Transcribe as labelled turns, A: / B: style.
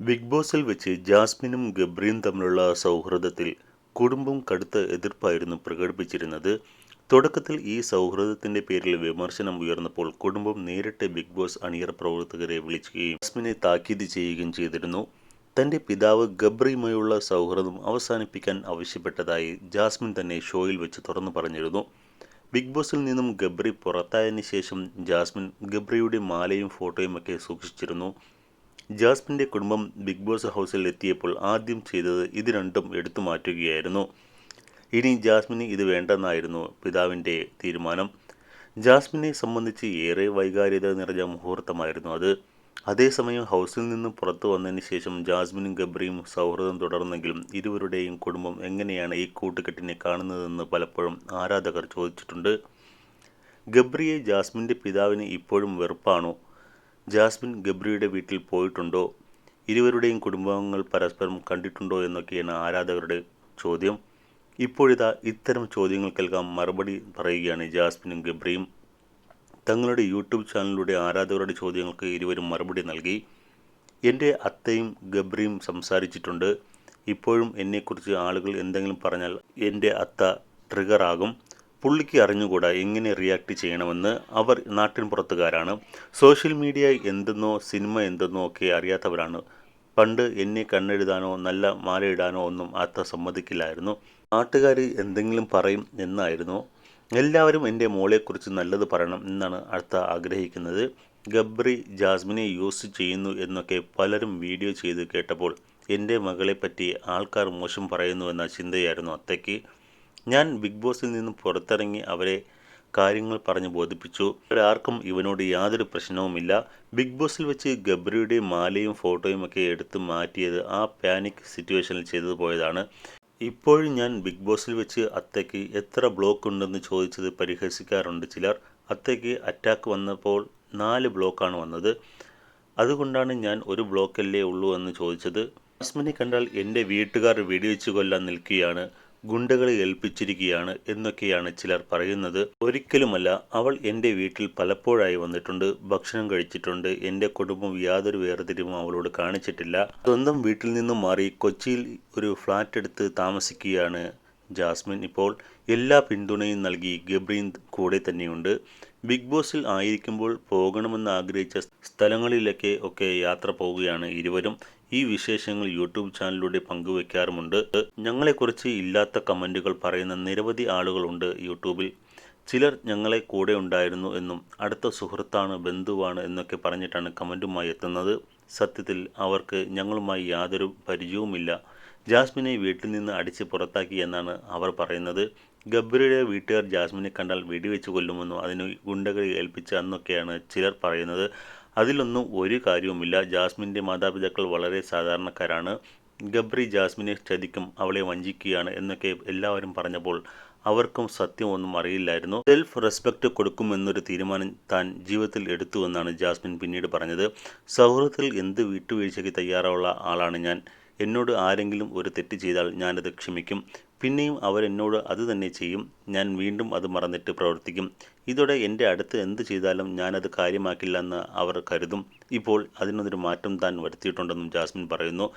A: Big ബോസിൽ വെച്ച് ജാസ്മിനും ഗബ്രിയും തമ്മിലുള്ള സൗഹൃദത്തിൽ കുടുംബം കടുത്ത എതിർപ്പായിരുന്നു പ്രകടിപ്പിച്ചിരുന്നത്. തുടക്കത്തിൽ ഈ സൗഹൃദത്തിന്റെ പേരിൽ വിമർശനം ഉയർന്നപ്പോൾ കുടുംബം നേരിട്ട് ബിഗ് ബോസ് അണിയറ പ്രവർത്തകരെ വിളിക്കുകയും ജാസ്മിനെ താക്കീത് ചെയ്യുകയും ചെയ്തിരുന്നു. തന്റെ പിതാവ് ഗബ്രിയുമായുള്ള സൗഹൃദം അവസാനിപ്പിക്കാൻ ആവശ്യപ്പെട്ടതായി ജാസ്മിൻ തന്നെ ഷോയിൽ വെച്ച് തുറന്നു പറഞ്ഞിരുന്നു. ബിഗ് ബോസിൽ നിന്നും ഗബ്രി പുറത്തായതിനു ശേഷം ജാസ്മിൻ ഗബ്രിയുടെ മാലയും ഫോട്ടോയും ഒക്കെ സൂക്ഷിച്ചിരുന്നു. ജാസ്മിന്റെ കുടുംബം ബിഗ് ബോസ് ഹൗസിൽ എത്തിയപ്പോൾ ആദ്യം ചെയ്തത് ഇത് രണ്ടും എടുത്തു മാറ്റുകയായിരുന്നു. ഇനി ജാസ്മിന് ഇത് വേണ്ടെന്നായിരുന്നു പിതാവിന്റെ തീരുമാനം. ജാസ്മിനെ സംബന്ധിച്ച് ഏറെ വൈകാര്യത നിറഞ്ഞ മുഹൂർത്തമായിരുന്നു അത്. അതേസമയം ഹൗസിൽ നിന്നും പുറത്തു വന്നതിന് ശേഷം ജാസ്മിനും ഗബ്രിയും സൗഹൃദം തുടർന്നെങ്കിലും ഇരുവരുടെയും കുടുംബം എങ്ങനെയാണ് ഈ കൂട്ടുകെട്ടിനെ കാണുന്നതെന്ന് പലപ്പോഴും ആരാധകർ ചോദിച്ചിട്ടുണ്ട്. ഗബ്രിയെ ജാസ്മിന്റെ പിതാവിന് ഇപ്പോഴും വെറുപ്പാണോ? ജാസ്മിൻ ഗബ്രിയുടെ വീട്ടിൽ പോയിട്ടുണ്ടോ? ഇരുവരുടെയും കുടുംബാംഗങ്ങൾ പരസ്പരം കണ്ടിട്ടുണ്ടോ എന്നൊക്കെയാണ് ആരാധകരുടെ ചോദ്യം. ഇപ്പോഴിതാ ഇത്തരം ചോദ്യങ്ങൾക്കെല്ലാം മറുപടി പറയുകയാണ് ജാസ്മിനും ഗബ്രിയും. തങ്ങളുടെ യൂട്യൂബ് ചാനലിലൂടെ ആരാധകരുടെ ചോദ്യങ്ങൾക്ക് ഇരുവരും മറുപടി നൽകി. എന്റെ അത്തയും ഗബ്രിയും സംസാരിച്ചിട്ടുണ്ട്. ഇപ്പോഴും എന്നെക്കുറിച്ച് ആളുകൾ എന്തെങ്കിലും പറഞ്ഞാൽ എന്റെ അത്ത ട്രിഗറാകും പുള്ളിക്ക് അറിഞ്ഞുകൂടാ എങ്ങനെ റിയാക്ട് ചെയ്യണമെന്ന് അവർ നാട്ടിൻ പുറത്തുകാരാണ് സോഷ്യൽ മീഡിയ എന്തെന്നോ സിനിമ എന്തെന്നോ ഒക്കെ അറിയാത്തവരാണ്. പണ്ട് എന്നെ കണ്ണെഴുതാനോ നല്ല മാലയിടാനോ ഒന്നും അത്ര സമ്മതിക്കില്ലായിരുന്നു. നാട്ടുകാർ എന്തെങ്കിലും പറയും എന്നായിരുന്നു. എല്ലാവരും എന്റെ മോളെക്കുറിച്ച് നല്ലത് പറയണം എന്നാണ് അടുത്ത ആഗ്രഹിക്കുന്നത്. ഗബ്രി ജാസ്മിനെ യൂസ് ചെയ്യുന്നു എന്നൊക്കെ പലരും വീഡിയോ ചെയ്ത് കേട്ടപ്പോൾ എന്റെ മകളെപ്പറ്റി ആൾക്കാർ മോശം പറയുന്നുവെന്ന ചിന്തയായിരുന്നു അത്തയ്ക്ക് ഞാൻ ബിഗ് ബോസിൽ നിന്നും പുറത്തിറങ്ങി അവരെ കാര്യങ്ങൾ പറഞ്ഞു ബോധിപ്പിച്ചു. ആർക്കും ഇവനോട് യാതൊരു പ്രശ്നവുമില്ല. ബിഗ് ബോസിൽ വെച്ച് ഗബ്രിയുടെ മാലയും ഫോട്ടോയും ഒക്കെ എടുത്ത് മാറ്റിയത് ആ പാനിക് സിറ്റുവേഷനിൽ ചെയ്തു പോയതാണ്. ഇപ്പോഴും ഞാൻ ബിഗ് ബോസിൽ വെച്ച് അത്തയ്ക്ക് എത്ര ബ്ലോക്ക് ഉണ്ടെന്ന് ചോദിച്ചത് പരിഹസിക്കാറുണ്ട് ചിലർ. അത്തയ്ക്ക് അറ്റാക്ക് വന്നപ്പോൾ നാല് ബ്ലോക്കാണ് വന്നത്. അതുകൊണ്ടാണ് ഞാൻ ഒരു ബ്ലോക്കല്ലേ ഉള്ളൂ എന്ന് ചോദിച്ചത്. ജാസ്മിനെ കണ്ടാൽ എന്റെ വീട്ടുകാർ വെടിവെച്ച് കൊല്ലാൻ നിൽക്കുകയാണ്. ഗുണ്ടകളെ ഏൽപ്പിച്ചിരിക്കുകയാണ് എന്നൊക്കെയാണ് ചിലർ പറയുന്നത്. ഒരിക്കലുമല്ല അവൾ എന്റെ വീട്ടിൽ പലപ്പോഴായി വന്നിട്ടുണ്ട്. ഭക്ഷണം കഴിച്ചിട്ടുണ്ട്. എന്റെ കുടുംബം യാതൊരു വേർതിരിവും അവളോട് കാണിച്ചിട്ടില്ല. സ്വന്തം വീട്ടിൽ നിന്നും മാറി കൊച്ചിയിൽ ഒരു ഫ്ലാറ്റ് എടുത്ത് താമസിക്കുകയാണ് ജാസ്മിൻ ഇപ്പോൾ. എല്ലാ പിന്തുണയും നൽകി ഗബ്രീൻ കൂടെ തന്നെയുണ്ട്. ബിഗ് ബോസിൽ ആയിരിക്കുമ്പോൾ പോകണമെന്ന് ആഗ്രഹിച്ച സ്ഥലങ്ങളിലൊക്കെ ഒക്കെ യാത്ര പോവുകയാണ് ഇരുവരും. ഈ വിശേഷങ്ങൾ യൂട്യൂബ് ചാനലിലൂടെ പങ്കുവെക്കാറുമുണ്ട്. ഞങ്ങളെക്കുറിച്ച് ഇല്ലാത്ത കമന്റുകൾ പറയുന്ന നിരവധി ആളുകളുണ്ട് യൂട്യൂബിൽ. ചിലർ ഞങ്ങളെ കൂടെ ഉണ്ടായിരുന്നു എന്നും അടുത്ത സുഹൃത്താണ് ബന്ധുവാണ് എന്നൊക്കെ പറഞ്ഞിട്ടാണ് കമന്റുമായി എത്തുന്നത്. സത്യത്തിൽ അവർക്ക് ഞങ്ങളുമായി യാതൊരു പരിചയവുമില്ല. ജാസ്മിനെ വീട്ടിൽ നിന്ന് അടിച്ച് പുറത്താക്കി എന്നാണ് അവർ പറയുന്നത്. ഗബ്രിയുടെ വീട്ടുകാർ ജാസ്മിനെ കണ്ടാൽ വെടിവെച്ച് കൊല്ലുമെന്നും അതിന് ഗുണ്ടകളെ ഏൽപ്പിച്ച എന്നൊക്കെയാണ് ചിലർ പറയുന്നത്. അതിലൊന്നും ഒരു കാര്യവുമില്ല. ജാസ്മിന്റെ മാതാപിതാക്കൾ വളരെ സാധാരണക്കാരാണ്. ഗബ്രി ജാസ്മിനെ ചതിക്കും അവളെ വഞ്ചിക്കുകയാണ് എന്നൊക്കെ എല്ലാവരും പറഞ്ഞപ്പോൾ അവർക്കും സത്യമൊന്നും അറിയില്ലായിരുന്നു. സെൽഫ് റെസ്പെക്റ്റ് കൊടുക്കുമെന്നൊരു തീരുമാനം താൻ ജീവിതത്തിൽ എടുത്തുവെന്നാണ് ജാസ്മിൻ പിന്നീട് പറഞ്ഞത്. സൗഹൃദത്തിൽ എന്ത് വിട്ടുവീഴ്ചയ്ക്ക് തയ്യാറുള്ള ആളാണ് ഞാൻ? എന്നോട് ആരെങ്കിലും ഒരു തെറ്റ് ചെയ്താൽ ഞാനത് ക്ഷമിക്കും. പിന്നെയും അവരെന്നോട് അത് തന്നെ ചെയ്യും. ഞാൻ വീണ്ടും അത് മറന്നിട്ട് പ്രവർത്തിക്കും. ഇതോടെ എന്റെ അടുത്ത് എന്ത് ചെയ്താലും ഞാനത് കാര്യമാക്കില്ലെന്ന് അവർ കരുതും. ഇപ്പോൾ അതിനൊരു മാറ്റം താൻ വരുത്തിയിട്ടുണ്ടെന്നും ജാസ്മിൻ പറയുന്നു.